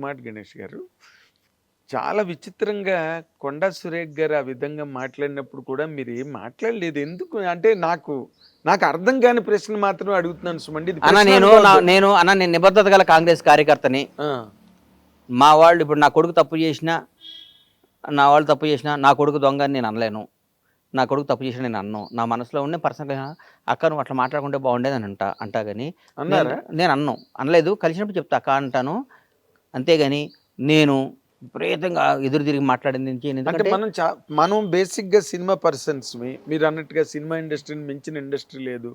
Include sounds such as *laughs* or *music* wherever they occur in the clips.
మాట గణేష్ గారు. చాలా విచిత్రంగా కొండా సురేఖ్ గారు ఆ విధంగా మాట్లాడినప్పుడు కూడా మీరు ఏం మాట్లాడలేదు. ఎందుకు? అంటే నాకు నాకు అర్థం కాని ప్రశ్న మాత్రం అడుగుతున్నాను సుమండి. అన్న నేను నేను అన్న నేను నిబద్ధత గల కాంగ్రెస్ కార్యకర్తని. మా వాళ్ళు ఇప్పుడు నా కొడుకు తప్పు చేసినా నా వాళ్ళు తప్పు చేసినా నా కొడుకు దొంగ నేను అనలేను. నా కొడుకు తప్పు చేసినా నేను అన్ను. నా మనసులో ఉండే పర్సనల్ అక్క నువ్వు అట్లా మాట్లాడుకుంటే బాగుండేది అని అంటా అంటా కానీ నేను అన్ను. అనలేదు. కలిసినప్పుడు చెప్తా అక్క అంటాను. అంతేగాని నేను విపరీతంగా ఎదురు తిరిగి మాట్లాడింది? అంటే మనం మనం బేసిక్గా సినిమా పర్సన్స్ మీరు అన్నట్టుగా సినిమా ఇండస్ట్రీని మించిన ఇండస్ట్రీ లేదు.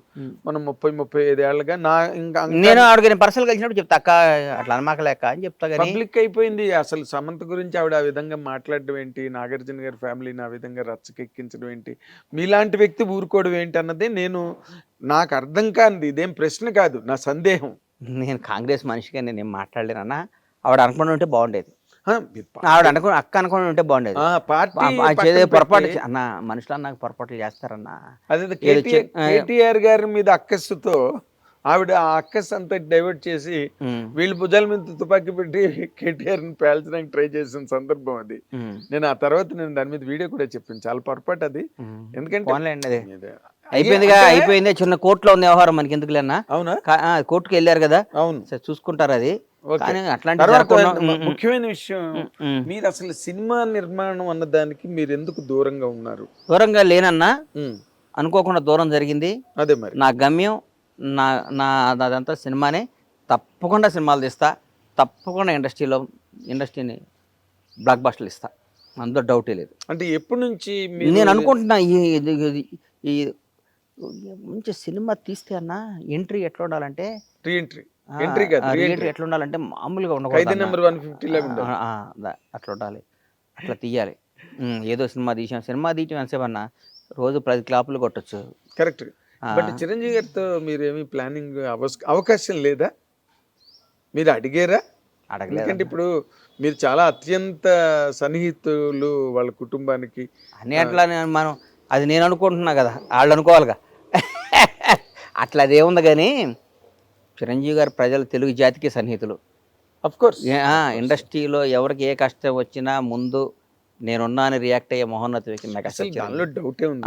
మనం ముప్పై ముప్పై ఐదు ఏళ్ళగా నా ఇంకా నేను ఆవిడకి నేను పర్సనల్ కలిసినప్పుడు చెప్తా అక్క అట్లా అనమాకలేక అని చెప్తా పబ్లిక్ అయిపోయింది. అసలు సమంత గురించి ఆవిడ ఆ విధంగా మాట్లాడడం ఏంటి? నాగార్జున గారి ఫ్యామిలీని ఆ విధంగా రచ్చకెక్కించడం ఏంటి? మీలాంటి వ్యక్తి ఊరుకోవడం ఏంటి అన్నదే నేను నాకు అర్థం కానిది. ఇదేం ప్రశ్న కాదు నా సందేహం. నేను కాంగ్రెస్ మనిషిగా నేను ఏం మాట్లాడలేను అన్న ఆవిడ అనుకుని ఉంటే బాగుండేది. ఆవిడ అనుకుని అక్క అనుకుని ఉంటే బాగుండేది. పొరపాటు అన్న మనుషులు నాకు పొరపాట్లు చేస్తారన్న. అదే కేటీఆర్ గారి మీద అక్కస్సుతో ఆవిడ ఆ అక్కస్ అంతా డైవర్ట్ చేసి వీళ్ళ భుజాల మీద తుపాకీ పెట్టి కేటీఆర్ని పేల్చడానికి ట్రై చేసిన సందర్భం అది. నేను ఆ తర్వాత నేను దాని మీద వీడియో కూడా చెప్పాను. చాలా పొరపాటు అది. ఎందుకంటే అయిపోయిందిగా అయిపోయింది చిన్న కోర్టులో ఉంది వ్యవహారం మనకి ఎందుకు లేనా అవునా? కోర్టుకి వెళ్ళారు కదా? అవును. సరే చూసుకుంటారు అది. ముఖ్యమైన విషయం. మీరు అసలు సినిమా నిర్మాణం అన్న దానికి మీరు ఎందుకు దూరంగా ఉన్నారు? దూరంగా లేనన్నా. అనుకోకుండా దూరం జరిగింది. అదే మరి. నా గమ్యం నా నా అదంతా సినిమానే. తప్పకుండా సినిమాలు తీస్తా. తప్పకుండా ఇండస్ట్రీలో ఇండస్ట్రీని బ్లాక్ బస్టర్లు ఇస్తా. అందులో డౌటే లేదు. అంటే ఎప్పటి నుంచి నేను అనుకుంటున్నా ఈ మంచి సినిమా తీస్తే అన్న ఎంట్రీ ఎట్లా ఉండాలంటే రీఎంట్రీ ఎంట్రీ కాదు ఎంట్రీ రీఎంట్రీ. ఎట్లా ఉండాలంటే మామూలుగా ఉండకూడదు. నెంబర్ వన్ ఫిఫ్టీ లాగా ఉండాలి. ఆ, ఆ, దా- అట్లా ఉండాలి. అట్లా తీయాలి. ఏదో సినిమా తీసాం. సినిమా తీయటం ఎంతసేపు అన్న రోజు పది క్లాపులు కొట్టచ్చు. కరెక్ట్. బట్ చిరంజీవి గారితో మీరు ఏమి ప్లానింగ్ అవకాశం లేదా? మీరు అడిగారా? అడగలేదు ఎందుకంటే ఇప్పుడు మీరు చాలా అత్యంత సన్నిహితులు వాళ్ళ కుటుంబానికి. అన్ని అట్లా మనం అది నేను అనుకుంటున్నా కదా. వాళ్ళు అనుకోవాలిగా. *laughs* అట్లా అదేముంది కానీ చిరంజీవి గారు ప్రజలు తెలుగు జాతికి సన్నిహితులు. కోర్స్ ఇండస్ట్రీలో ఎవరికి ఏ కష్టం వచ్చినా ముందు నేనున్నా అని రియాక్ట్ అయ్యే మహోన్నత వ్యక్తి అసలు డౌటే ఉంది.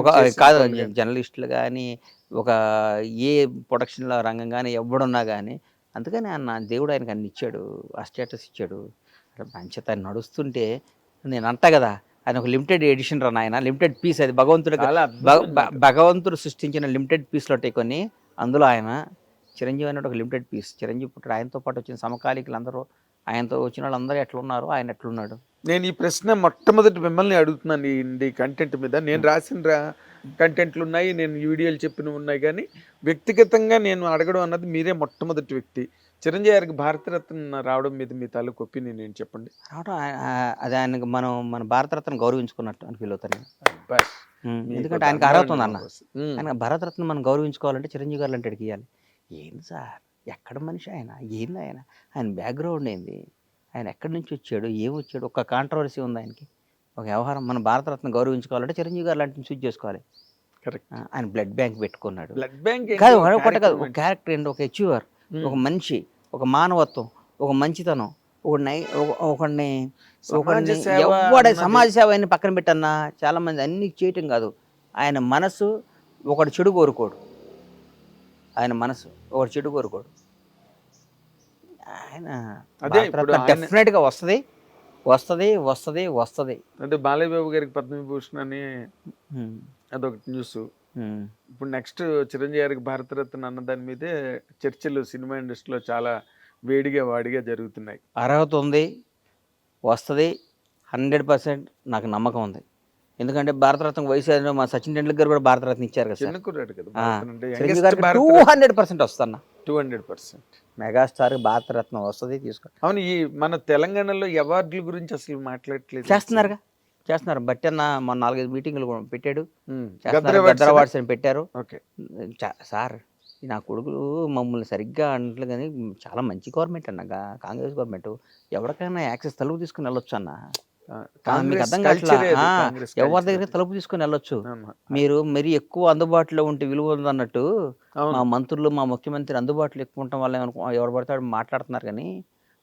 ఒక కాదు. జర్నలిస్టులు కానీ ఒక ఏ ప్రొడక్షన్లో రంగం కానీ ఎవడున్నా కానీ అందుకని ఆయన దేవుడు ఆయనకు అన్ని ఇచ్చాడు ఆ స్టేటస్ ఇచ్చాడు. మంచిత ఆయన నడుస్తుంటే నేను అంటా కదా ఆయన ఒక లిమిటెడ్ ఎడిషన్ రా ఆయన లిమిటెడ్ పీస్ అది. భగవంతుడు భగవంతుడు సృష్టించిన లిమిటెడ్ పీస్లో కొన్ని. అందులో ఆయన చిరంజీవి అనేది ఒక లిమిటెడ్ పీస్. చిరంజీవి పుట్టాడు. ఆయనతో పాటు వచ్చిన సమకాలీకులు అందరూ ఆయనతో వచ్చిన వాళ్ళందరూ ఎట్లున్నారు ఆయన ఎట్లున్నాడు. నేను ఈ ప్రశ్న మొట్టమొదటి మిమ్మల్ని అడుగుతున్నాను ఈ కంటెంట్ మీద. నేను రాసిన రా కంటెంట్లు ఉన్నాయి. నేను ఈ వీడియోలు చెప్పినవి ఉన్నాయి కానీ వ్యక్తిగతంగా నేను అడగడం అన్నది మీరే మొట్టమొదటి వ్యక్తి. చిరంజీవి గారికి భారతరత్న రావడం మీద మీ తాలూకు ఒపీనియన్ నేను చెప్పండి? రావడం అది ఆయనకు మనం మన భారతరత్న గౌరవించుకున్నట్టు అని ఫీల్ అవుతాను. ఎందుకంటే ఆయనకు అర్హత ఉంది అన్న. ఆయన భారతరత్న మనం గౌరవించుకోవాలంటే చిరంజీవి గారు అంటే ఇవ్వాలి ఏంది సార్? ఎక్కడ మనిషి ఆయన? ఏంది ఆయన? ఆయన బ్యాక్గ్రౌండ్ ఏంది? ఆయన ఎక్కడి నుంచి వచ్చాడు? ఏం వచ్చాడు? ఒక కాంట్రవర్సీ ఉంది ఆయనకి. ఒక వ్యవహారం మన భారతరత్న గౌరవించుకోవాలంటే చిరంజీవి గారు లాంటిని చూస్ చేసుకోవాలి. ఆయన బ్లడ్ బ్యాంక్ పెట్టుకున్నాడు. బ్లడ్ బ్యాంక్ కాదు ఒకటి కాదు ఒక క్యారెక్టర్ ఏంటి? ఒక అచీవర్ ఒక మనిషి ఒక మానవత్వం ఒక మంచితనం ఒక నై ఒక- ఒకడిని ఒకడిని ఎవడ సమాజ సేవ అని పక్కన పెట్టన్నా చాలా మంది అన్ని చేయటం కాదు. ఆయన మనసు ఒకడు చెడు కోరుకోడు. ఆయన మనసు ఒకడు చెడు కోరుకోడు. ఆయన డెఫినెట్గా వస్తుంది. వస్తుంది వస్తుంది వస్తుంది. అంటే బాలయ్య బాబు గారికి పద్మవిభూషణ్ అని అదొకటి న్యూస్. ఇప్పుడు నెక్స్ట్ చిరంజీవి గారికి భారతరత్న అన్న దాని మీదే చర్చలు సినిమా ఇండస్ట్రీలో చాలా వేడిగా వాడిగా జరుగుతున్నాయి. అర్హత ఉంది వస్తుంది హండ్రెడ్ పర్సెంట్ నాకు నమ్మకం ఉంది. ఎందుకంటే భారతరత్న వయసు మా సచిన్ టెండూల్కర్ కూడా భారతరత్న ఇచ్చారు కదా టూ హండ్రెడ్ పర్సెంట్ వస్తున్నా. Two hundred percent. Megastar Bharat Ratna వస్తుంది తీసుకో. అవును ఈ మన తెలంగాణలో అవార్డుల గురించి అసలు మాట్లాడట్లేదు. చేస్తున్నారుగా? చేస్తున్నారు. బట్టి అన్న మొన్న నాలుగైదు మీటింగ్లు కూడా పెట్టాడు. అవార్డ్స్ అని పెట్టారు. సార్ నా కొడుకులు మమ్మల్ని సరిగ్గా అంటలు కానీ చాలా మంచి గవర్నమెంట్ అన్నగా కాంగ్రెస్ గవర్నమెంట్. ఎవరికైనా యాక్సెస్ తలుపు తీసుకుని వెళ్ళొచ్చు అన్న. మీకు అర్థం కావట్లా? ఎవరి. దగ్గర తలుపు తీసుకొని వెళ్ళొచ్చు. మీరు మరి ఎక్కువ అందుబాటులో ఉంటే విలువ ఉందన్నట్టు. మా మంత్రులు మా ముఖ్యమంత్రి అందుబాటులో ఎక్కువ ఉండటం వల్ల ఏమనుకో ఎవరు పడతాడు మాట్లాడుతున్నారు కానీ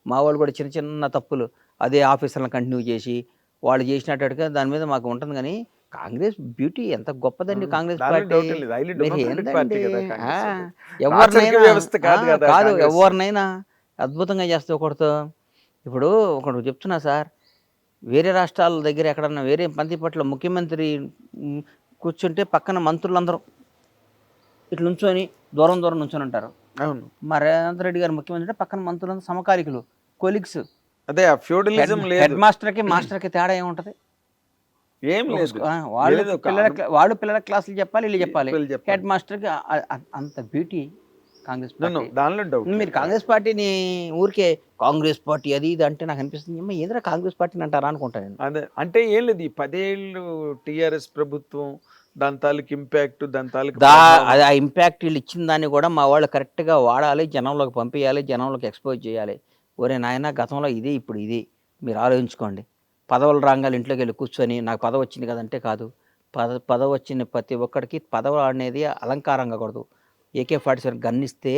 మా వాళ్ళు కూడా చిన్న చిన్న తప్పులు. అదే ఆఫీసర్లను కంటిన్యూ చేసి వాళ్ళు చేసినట్టుగా దాని మీద మాకు ఉంటుంది కానీ కాంగ్రెస్ బ్యూటీ ఎంత గొప్పదండి. కాంగ్రెస్ పార్టీ? కదా. ఎవరినైనా కాదు అద్భుతంగా చేస్తే ఒకటితో ఇప్పుడు ఒకటి చెప్తున్నా సార్ వేరే రాష్ట్రాల దగ్గర ఎక్కడన్నా వేరే పంతి పట్ల ముఖ్యమంత్రి కూర్చుంటే పక్కన మంత్రులందరూ ఇట్లా నుంచొని దూరం దూరం నుంచొని ఉంటారు. అవును. మా రేవంత్ రెడ్డి గారు ముఖ్యమంత్రి అంటే పక్కన మంత్రులందరూ సమకాలికులు కొలిగ్స్. అదే ఆ ఫ్యూడలిజం హెడ్ లేదు. మాస్టర్కి మాస్టర్కి తేడా ఏముంటుంది? ఏం లేదు. వాళ్ళు పిల్లల వాళ్ళు పిల్లల క్లాసులు చెప్పాలి వీళ్ళు చెప్పాలి. హెడ్ మాస్టర్కి అంత బ్యూటీ కాంగ్రెస్ పార్టీ. దానిలో డౌట్ మీరు కాంగ్రెస్ పార్టీని ఊరికే కాంగ్రెస్ పార్టీ అది ఇది అంటే నాకు అనిపిస్తుంది. ఏమో ఏదైనా కాంగ్రెస్ పార్టీని అంటారా అనుకుంటాను నేను. అదే అంటే ఏం లేదు ఈ పదేళ్ళు టిఆర్ఎస్ ప్రభుత్వం దాని తాలూకు ఇంపాక్ట్ దాని తాలూకు ఆ ఇంపాక్ట్ వీళ్ళు ఇచ్చిన దాన్ని కూడా మా వాళ్ళు కరెక్ట్గా వాడాలి జనంలోకి పంపించాలి జనంలోకి ఎక్స్పోజ్ చేయాలి. ఒరే నాయన గతంలో ఇది ఇప్పుడు ఇది. మీరు ఆలోచించుకోండి. పదవులు రాగాలి ఇంట్లోకి వెళ్ళి కూర్చొని నాకు పదవి వచ్చింది కదంటే కాదు. పద పదవి వచ్చిన ప్రతి ఒక్కడికి పదవి అనేది అలంకారంగా కూడదు. ఏకే ఫార్టీ సెవెన్ గన్ ఇస్తే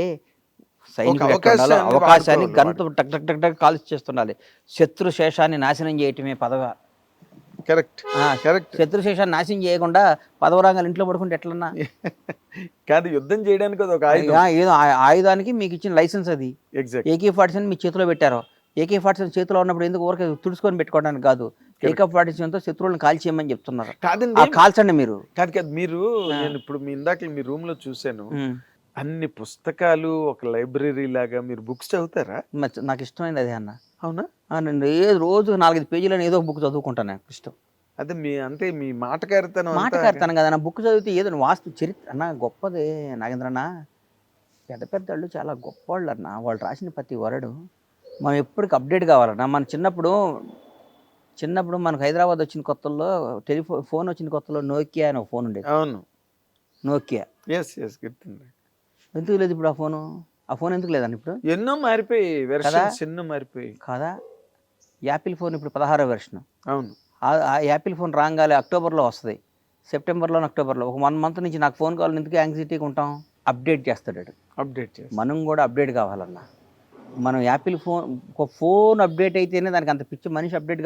సైనికుడు ఎట్లా ఉండాలో అవకాశాన్ని గన్తో టక్ టక్ టక్ టక్ కాల్చి చేస్తుండాలి. శత్రు శేషాన్ని నాశనం చేయటమే పదవి. కరెక్ట్. కరెక్ట్. శత్రు శేషాన్ని నాశనం చేయకుండా పదవి రాగాలి ఇంట్లో పడుకుంటే ఎట్లన్నా? కాదు యుద్ధం చేయడానికి అది ఒక ఏదో ఆయుధానికి మీకు ఇచ్చిన లైసెన్స్ అది. ఎగ్జాక్ట్ ఏకే ఫార్టీ మీ చేతిలో పెట్టారు. ఏకే ఫార్టీ చేతిలో ఉన్నప్పుడు ఎందుకు ఊరికే తుడుచుకొని పెట్టుకోవడానికి కాదు. ఏకే ఫార్టీ సెవెన్తో శత్రువులను కాల్చేయమని చెప్తున్నారు. కాదండి కాల్చండి మీరు. కాదు కాదు మీరు. నేను ఇప్పుడు మీ ఇందాక మీ రూమ్లో చూశాను. అన్ని పుస్తకాలు ఒక లైబ్రరీ లాగా మీరు బుక్స్ చదువుతారా? నాకు ఇష్టమైనది అదే అన్న. అవునా? నేను ఏ రోజు నాలుగైదు పేజీలను ఏదో ఒక బుక్ చదువుకుంటాను నాకు ఇష్టం. అదే మీ అంతే మీ మాటకారితనం అంతా మాటకారుతాను కదా నా బుక్ చదివితే ఏదో వాస్తు చరిత్ర అన్న గొప్పదే నాగేంద్రన్న పెద్ద పెద్ద వాళ్ళు చాలా గొప్పవాళ్ళు అన్న వాళ్ళు రాసిన ప్రతి వరడు. మనం ఎప్పటికి అప్డేట్ కావాలన్న. మన చిన్నప్పుడు చిన్నప్పుడు మనకు హైదరాబాద్ వచ్చిన కొత్తల్లో టెలిఫోన్ ఫోన్ వచ్చిన కొత్తలో నోకియా అని ఒక ఫోన్ ఉండేది. అవును. నోకియా. ఎస్ ఎస్ గుర్తుంది. ఎందుకు లేదు ఇప్పుడు ఆ ఫోను? ఆ ఫోన్ ఎందుకు లేదండి ఇప్పుడు? ఎన్నో మారిపోయి కదా? వెర్షన్స్ ఎన్నో మారిపోయి. కాదా? యాపిల్ ఫోన్ ఇప్పుడు పదహారో వెర్షన్ అవును. ఆ- యాపిల్ ఫోన్ రాగానే అక్టోబర్లో వస్తుంది. సెప్టెంబర్లో అక్టోబర్లో. ఒక వన్ మంత్ నుంచి నాకు ఫోన్ కావాలి ఎందుకు యాంగ్జైటీగా ఉంటాం? అప్డేట్ చేస్తాడు. అప్డేట్ మనం కూడా అప్డేట్ కావాలన్నా. మనం యాపిల్ ఫోన్ ఒక ఫోన్ అప్డేట్ అయితేనే దానికి అంత పిచ్చి మనిషి అప్డేట్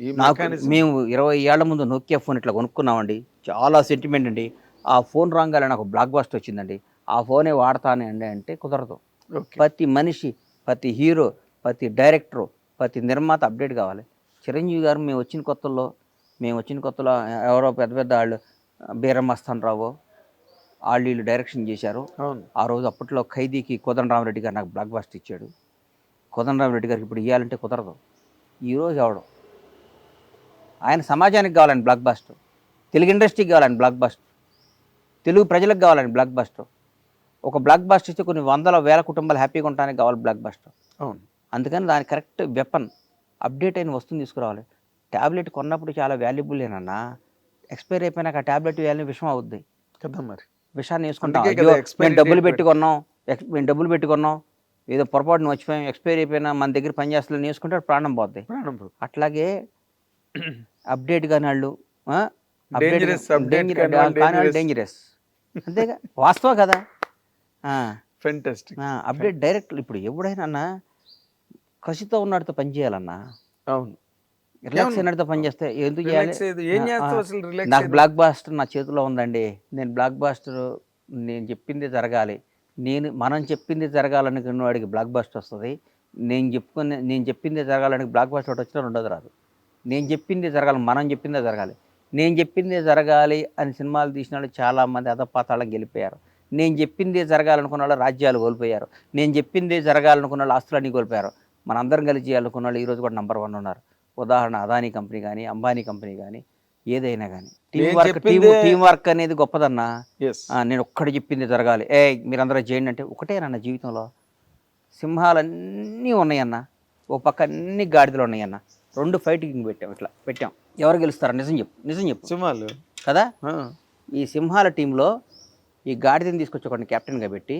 ఈ నాకు మెకానిజం మేము ఇరవై ఏళ్ళ ముందు నోకియా ఫోన్ ఇట్లా కొనుక్కున్నామండి. చాలా సెంటిమెంట్ అండి. ఆ ఫోన్ రాగానే నాకు బ్లాక్ బాస్ట్ వచ్చిందండి. ఆ ఫోనే వాడతానే అండి అంటే కుదరదు. ప్రతి మనిషి ప్రతి హీరో ప్రతి డైరెక్టరు ప్రతి నిర్మాత అప్డేట్ కావాలి. చిరంజీవి గారు మేము వచ్చిన కొత్తల్లో మేము వచ్చిన కొత్తలో ఎవరో పెద్ద పెద్ద వాళ్ళు బీరమస్తాన్ రావు వాళ్ళు వీళ్ళు డైరెక్షన్ చేశారు. ఆ రోజు అప్పట్లో ఖైదీకి కోదండరామరెడ్డి గారు నాకు బ్లాక్ బాస్ట్ ఇచ్చాడు. కోదండరామరెడ్డి గారికి ఇప్పుడు ఇవ్వాలంటే కుదరదు. ఈరోజు ఎవడు? ఆయన సమాజానికి కావాలండి బ్లాక్ బాస్ట్ తెలుగు ఇండస్ట్రీకి కావాలండి బ్లాక్ బాస్ట్ తెలుగు ప్రజలకు కావాలండి బ్లాక్ బాస్ట్ ఒక బ్లాక్ బాస్ట్ ఇస్తే కొన్ని వందల వేల కుటుంబాలు హ్యాపీగా ఉండడానికి కావాలి బ్లాక్ బాస్ట్ అవును. అందుకని దాని కరెక్ట్ వెపన్ అప్డేట్ అయిన వస్తువుని తీసుకురావాలి. ట్యాబ్లెట్ కొన్నప్పుడు చాలా వాల్యుబుల్ ఏనన్నా ఎక్స్పైర్ అయిపోయినాక ఆ ట్యాబ్లెట్ వాల్యూ విషం అవుద్ది. కదా మరి. విషాన్ని వేసుకుంటాం. మేము డబ్బులు date పెట్టి కొన్నాం ఎక్స్ మేము డబ్బులు పెట్టి కొన్నాం ఏదో పొరపాటున మర్చిపోయాం ఎక్స్పైర్ అయిపోయినా మన దగ్గర పని చేస్తలే వేసుకుంటే ప్రాణం పోద్ది. ప్రాణం. అట్లాగే అప్డేట్ కాని వాళ్ళు డేంజరస్ అంతేగా. వాస్తవం కదా. Fantastic. అప్డేట్ డైరెక్ట్ ఇప్పుడు అన్న కసితో ఉన్నట్టుతో పని చేయాలన్నా అవును. రిలాక్స్. అయినట్టుతో పని చేస్తే ఎందుకు చేయాలి? నాకు బ్లాక్ బాస్టర్ నా చేతిలో ఉందండి. నేను బ్లాక్ బాస్టర్ నేను చెప్పింది జరగాలి. నేను మనం చెప్పింది జరగాలనుకున్న వాడికి బ్లాక్ బాస్టర్ వస్తుంది. నేను చెప్పుకునే నేను చెప్పింది జరగాలని బ్లాక్ బాస్టర్ ఒకటి వచ్చినా రెండోది రాదు. నేను చెప్పింది జరగాలి మనం చెప్పిందే జరగాలి. నేను చెప్పిందే జరగాలి అని సినిమాలు తీసిన వాళ్ళు చాలామంది అధపాతాళం గెలిపోయారు. నేను చెప్పిందే జరగాలనుకున్న వాళ్ళు రాజ్యాలు కోల్పోయారు. నేను చెప్పిందే జరగాలనుకున్న వాళ్ళు ఆస్తులన్నీ కోల్పోయారు. మనందరం కలిసి చేయాలనుకున్న వాళ్ళు ఈరోజు కూడా నెంబర్ వన్ ఉన్నారు. ఉదాహరణ అదానీ కంపెనీ కానీ అంబానీ కంపెనీ కానీ ఏదైనా కానీ team work team team work అనేది గొప్పదన్నా. నేను ఒక్కటి చెప్పింది జరగాలి. ఏ మీరందరూ చేయండి అంటే ఒకటేనన్న జీవితంలో. సింహాలన్నీ ఉన్నాయన్న. ఓ పక్క అన్ని గాడిదలు ఉన్నాయన్న. రెండు ఫైటింగ్ పెట్టాం ఇట్లా పెట్టాం. ఎవరు గెలుస్తారా నిజం చెప్పు నిజం చెప్పు. సింహాలు. కదా? ఈ సింహాల టీంలో ఈ గాడిదని తీసుకొచ్చి ఒకరిని కెప్టెన్గా పెట్టి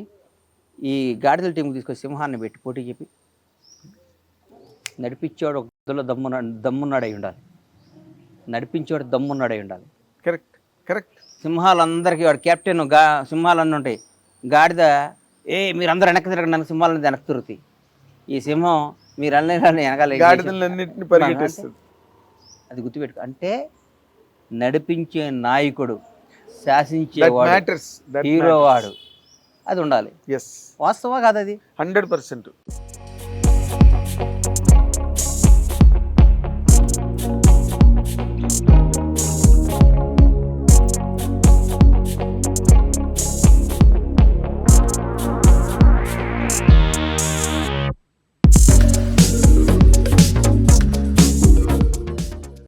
ఈ గాడిదల టీంకి తీసుకొచ్చి సింహాన్ని పెట్టి పోటీ చెప్పి నడిపించాడు ఒక అందులో దమ్మున దమ్మున్నాడు ఉండాలి. నడిపించేవాడు దమ్మున్నాడు ఉండాలి. కరెక్ట్ కరెక్ట్ సింహాలందరికీ వాడు కెప్టెన్గా సింహాలన్నీ ఉంటాయి. గాడిద ఏ మీరు అందరూ వెనక్కి తిరగండి నన్ను సింహాలను వెనక్కి తిరుగుతాయి ఈ సింహం మీరు అన్నీ వెనకాల గాడిదలన్నింటినీ పరిగెట్టిస్తుంది. అది గుర్తుపెట్టుకో. అంటే నడిపించే నాయకుడు శాసించేవాడు దట్ హీరో వాడు అది ఉండాలి. ఎస్ వాస్తవా కాదు అది హండ్రెడ్ పర్సెంట్.